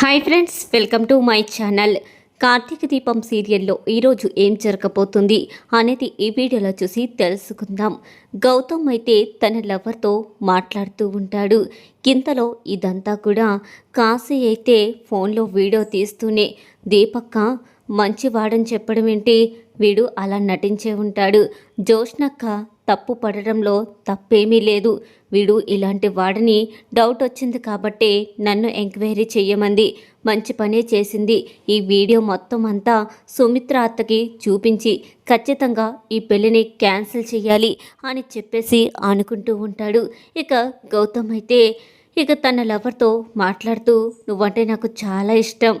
Hi friends welcome to my channel. Karthika Deepam సీరియల్లో ఈరోజు ఏం జరగబోతుంది అనేది ఈ వీడియోలో చూసి తెలుసుకుందాం. గౌతమ్ అయితే తన లవర్తో మాట్లాడుతూ ఉంటాడు. ఇంతలో ఇదంతా కూడా కాశీ అయితే ఫోన్లో వీడియో తీస్తూనే దీపక్క మంచివాడని చెప్పడం ఏంటి? వీడు అలా నటించే ఉంటాడు. జోష్నక్క తప్పు పడడంలో తప్పేమీ లేదు. వీడు ఇలాంటి వాడని డౌట్ వచ్చింది కాబట్టే నన్ను ఎంక్వైరీ చెయ్యమంది. మంచి పనే చేసింది. ఈ వీడియో మొత్తం అంతా సుమిత్ర అత్తకి చూపించి ఖచ్చితంగా ఈ పెళ్ళిని క్యాన్సిల్ చేయాలి అని చెప్పేసి అనుకుంటూ ఉంటాడు. ఇక గౌతమ్ అయితే ఇక తన లవర్తో మాట్లాడుతూ నువ్వంటే నాకు చాలా ఇష్టం.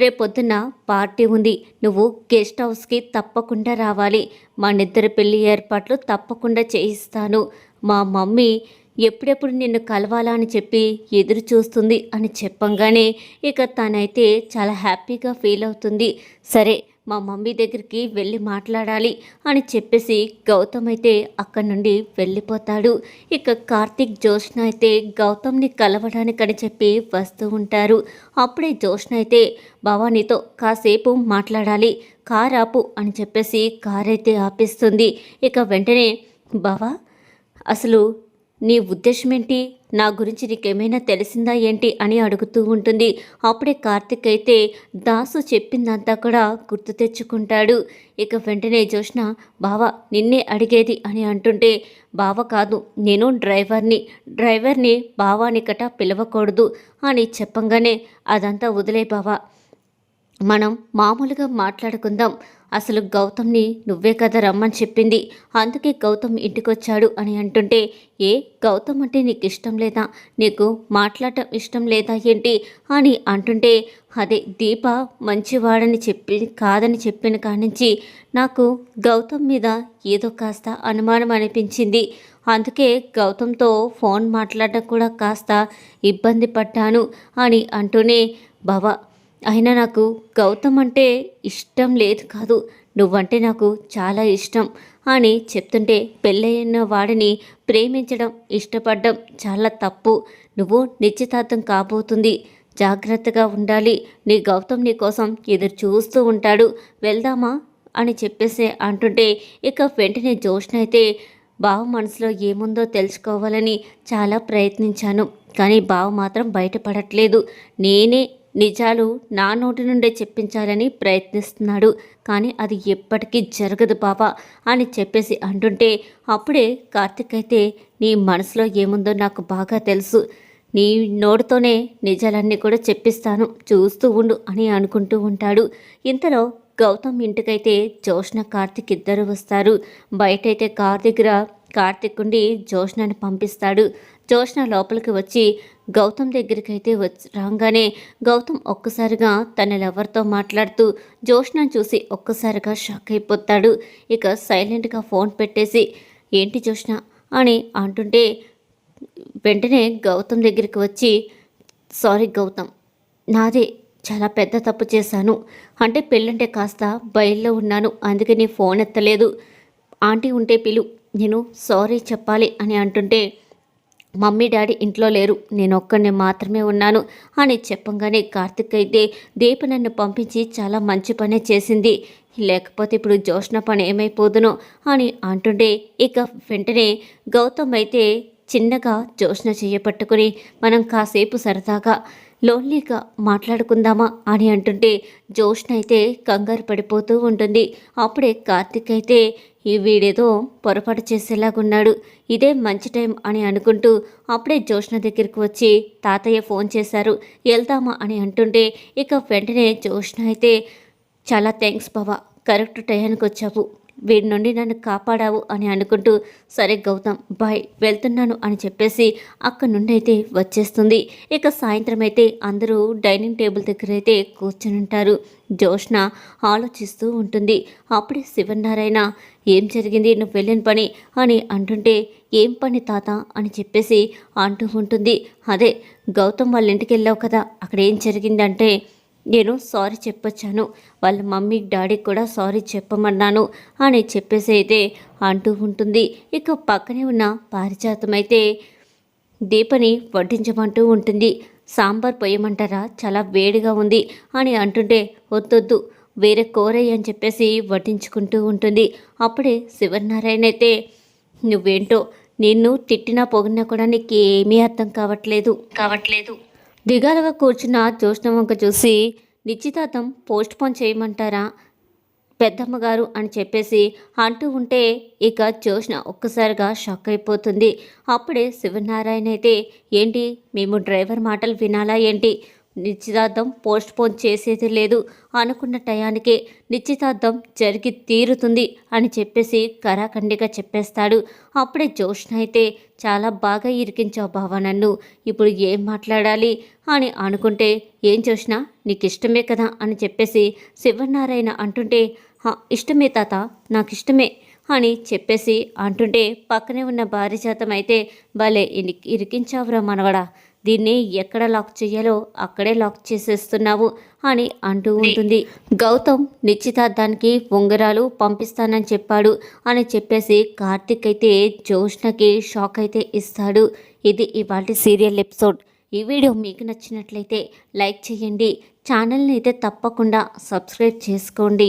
రేపొద్దున పార్టీ ఉంది. నువ్వు గెస్ట్ హౌస్కి తప్పకుండా రావాలి. మా నిద్ర పెళ్ళి ఏర్పాట్లు తప్పకుండా చేయిస్తాను. మా మమ్మీ ఎప్పుడెప్పుడు నిన్ను కలవాలా అని చెప్పి ఎదురు చూస్తుంది అని చెప్పంగానే ఇక తనైతే చాలా హ్యాపీగా ఫీల్ అవుతుంది. సరే మా మమ్మీ దగ్గరికి వెళ్ళి మాట్లాడాలి అని చెప్పేసి గౌతమ్ అయితే అక్కడి నుండి వెళ్ళిపోతాడు. ఇక కార్తీక్ జోష్ణ అయితే గౌతమ్ని కలవడానికని చెప్పి వస్తూ ఉంటారు. అప్పుడే జోష్ణ అయితే భవానీతో కాసేపు మాట్లాడాలి. కార్ ఆపు అని చెప్పేసి కార్ అయితే ఆపిస్తుంది. ఇక వెంటనే బావా అసలు నీ ఉద్దేశం ఏంటి? నా గురించి నీకేమైనా తెలిసిందా ఏంటి అని అడుగుతూ ఉంటుంది. అప్పుడే కార్తిక్ అయితే దాసు చెప్పిందంతా కూడా గుర్తు తెచ్చుకుంటాడు. ఇక వెంటనే జోష్న బావ నిన్నే అడిగేది అని అంటుంటే బావ కాదు నేను డ్రైవర్ని డ్రైవర్ని బావానికట పిలవకూడదు అని చెప్పంగానే అదంతా వదిలే బావా మనం మామూలుగా మాట్లాడుకుందాం అసలు గౌతమ్ని నువ్వే కదా రమ్మని చెప్పింది. అందుకే గౌతమ్ ఇంటికొచ్చాడు అని అంటుంటే ఏ గౌతమ్ అంటే నీకు ఇష్టం లేదా? నీకు మాట్లాడటం ఇష్టం లేదా ఏంటి? అని అంటుంటే అదే దీప మంచివాడని చెప్పి కాదని చెప్పిన కానించి నాకు గౌతమ్ మీద ఏదో కాస్త అనుమానం అనిపించింది. అందుకే గౌతమ్తో ఫోన్ మాట్లాడడం కూడా కాస్త ఇబ్బంది పడ్డాను అని అంటూనే భవ అయినా నాకు గౌతమ్ అంటే ఇష్టం లేదు కాదు. నువ్వంటే నాకు చాలా ఇష్టం అని చెప్తుంటే పెళ్ళైన వాడిని ప్రేమించడం ఇష్టపడడం చాలా తప్పు. నువ్వు నిశ్చితార్థం కాబోతుంది. జాగ్రత్తగా ఉండాలి. నీ గౌతమ్ నీ కోసం ఎదురు చూస్తూ ఉంటాడు. వెళ్దామా అని చెప్పేసి అంటుంటే ఇక వెంటనే జోష్ణ అయితే బావ మనసులో ఏముందో తెలుసుకోవాలని చాలా ప్రయత్నించాను. కానీ బావ మాత్రం బయటపడట్లేదు. నేనే నిజాలు నా నోటి నుండే చెప్పించాలని ప్రయత్నిస్తున్నాడు. కానీ అది ఎప్పటికీ జరగదు బాబా అని చెప్పేసి అంటుంటే అప్పుడే కార్తిక్ అయితే నీ మనసులో ఏముందో నాకు బాగా తెలుసు. నీ నోటితోనే నిజాలన్నీ కూడా చెప్పిస్తాను. చూస్తూ ఉండు అని అనుకుంటూ ఉంటాడు. ఇంతలో గౌతమ్ ఇంటికైతే జోష్ణ కార్తిక్ ఇద్దరు వస్తారు. బయటైతే కార్ దగ్గర కార్తిక్ ఉండి జోష్నని పంపిస్తాడు. జోష్న లోపలికి వచ్చి గౌతమ్ దగ్గరికి అయితే వచ్చి రాగానే గౌతమ్ ఒక్కసారిగా తన లవర్తో మాట్లాడుతూ జోష్నను చూసి ఒక్కసారిగా షాక్ అయిపోతాడు. ఇక సైలెంట్గా ఫోన్ పెట్టేసి ఏంటి జోష్న? అని అంటుంటే వెంటనే గౌతమ్ దగ్గరికి వచ్చి సారీ గౌతమ్ నాదే చాలా పెద్ద తప్పు చేశాను. అంటే పెళ్ళంటే కాస్త బయల్లో ఉన్నాను అందుకని ఫోన్ ఎత్తలేదు. ఆంటీ ఉంటే పిలు నేను సారీ చెప్పాలి అని అంటుంటే మమ్మీ డాడీ ఇంట్లో లేరు. నేను ఒక్కడిని మాత్రమే ఉన్నాను అని చెప్పంగానే కార్తిక్ అయితే దీప నన్ను పంపించి చాలా మంచి పనే చేసింది. లేకపోతే ఇప్పుడు జోష్న పని ఏమైపోదునో అని అంటుంటే ఇక వెంటనే గౌతమ్ అయితే చిన్నగా జోష్న చేయపట్టుకుని మనం కాసేపు సరదాగా లోన్లీగా మాట్లాడుకుందామా? అని అంటుంటే జోష్న అయితే కంగారు పడిపోతూ ఉంటుంది. అప్పుడే కార్తిక్ అయితే ఈ వీడేదో పొరపాటు చేసేలాగున్నాడు. ఇదే మంచి టైం అని అనుకుంటూ అప్పుడే జోష్న దగ్గరికి వచ్చి తాతయ్య ఫోన్ చేశారు వెళ్దామా? అని అంటుంటే ఇక వెంటనే జోష్న అయితే చాలా థ్యాంక్స్ బావా కరెక్ట్ టైంకి వచ్చావు. వీడి నుండి నన్ను కాపాడావు అని అనుకుంటూ సరే గౌతమ్ బాయ్ వెళ్తున్నాను అని చెప్పేసి అక్కడి నుండి అయితే వచ్చేస్తుంది. ఇక సాయంత్రం అయితే అందరూ డైనింగ్ టేబుల్ దగ్గర అయితే కూర్చొని ఉంటారు. జోష్న ఆలోచిస్తూ ఉంటుంది. అప్పుడే శివనారాయణ ఏం జరిగింది? నువ్వు వెళ్ళిన పని? అని అంటుంటే ఏం పని తాత? అని చెప్పేసి అంటూ ఉంటుంది. అదే గౌతమ్ వాళ్ళ ఇంటికి వెళ్ళావు కదా అక్కడ ఏం జరిగిందంటే నేను సారీ చెప్పొచ్చాను. వాళ్ళ మమ్మీ డాడీకి కూడా సారీ చెప్పమన్నాను. అని చెప్పేసి అయితే అంటూ ఉంటుంది. ఇక పక్కనే ఉన్న పారిజాతం అయితే దీపని వడ్డించమంటూ ఉంటుంది. సాంబార్ పొయ్యమంటారా? చాలా వేడిగా ఉంది అని అంటుంటే వద్దొద్దు. వేరే కూరయ్య అని చెప్పేసి వడ్డించుకుంటూ ఉంటుంది. అప్పుడే శివనారాయణ అయితే నువ్వేంటో? నిన్ను తిట్టినా పొగినా కూడా నీకు ఏమీ అర్థం కావట్లేదు. కావట్లేదు. దిగాలుగా కూర్చున్న జ్యోష్ణ చూసి నిశ్చితార్థం పోస్ట్ పోన్ చేయమంటారా? పెద్దమ్మగారు అని చెప్పేసి అంటూ ఉంటే ఇక జోష్న ఒక్కసారిగా షాక్ అయిపోతుంది. అప్పుడే శివనారాయణ అయితే ఏంటి? మేము డ్రైవర్ మాటలు వినాలా ఏంటి? నిశ్చితార్థం పోస్ట్ పోన్ చేసేది లేదు అనుకున్న టయానికే నిశ్చితార్థం జరిగి తీరుతుంది అని చెప్పేసి కరాఖండిగా చెప్పేస్తాడు. అప్పుడే జోష్ణ అయితే చాలా బాగా ఇరికించావు బావా నన్ను. ఇప్పుడు ఏం మాట్లాడాలి అని అనుకుంటే ఏం చూసినా నీకు ఇష్టమే కదా అని చెప్పేసి శివనారాయణ అంటుంటే "హా, ఇష్టమే తాత నాకు ఇష్టమే అని చెప్పేసి అంటుంటే పక్కనే ఉన్న భార్య శాతం అయితే భలే ఇరికించావురా మనవడా దీన్ని ఎక్కడ లాక్ చేయాలో అక్కడే లాక్ చేసేస్తున్నావు అని అంటూ ఉంటుంది. గౌతమ్ నిశ్చితార్థానికి ఉంగరాలు పంపిస్తానని చెప్పాడు అని చెప్పేసి కార్తిక్ అయితే జోష్ణకి షాక్ అయితే ఇస్తాడు. ఇది ఇవాళ సీరియల్ ఎపిసోడ్. ఈ వీడియో మీకు నచ్చినట్లయితే లైక్ చేయండి. ఛానల్ని అయితే తప్పకుండా సబ్స్క్రైబ్ చేసుకోండి.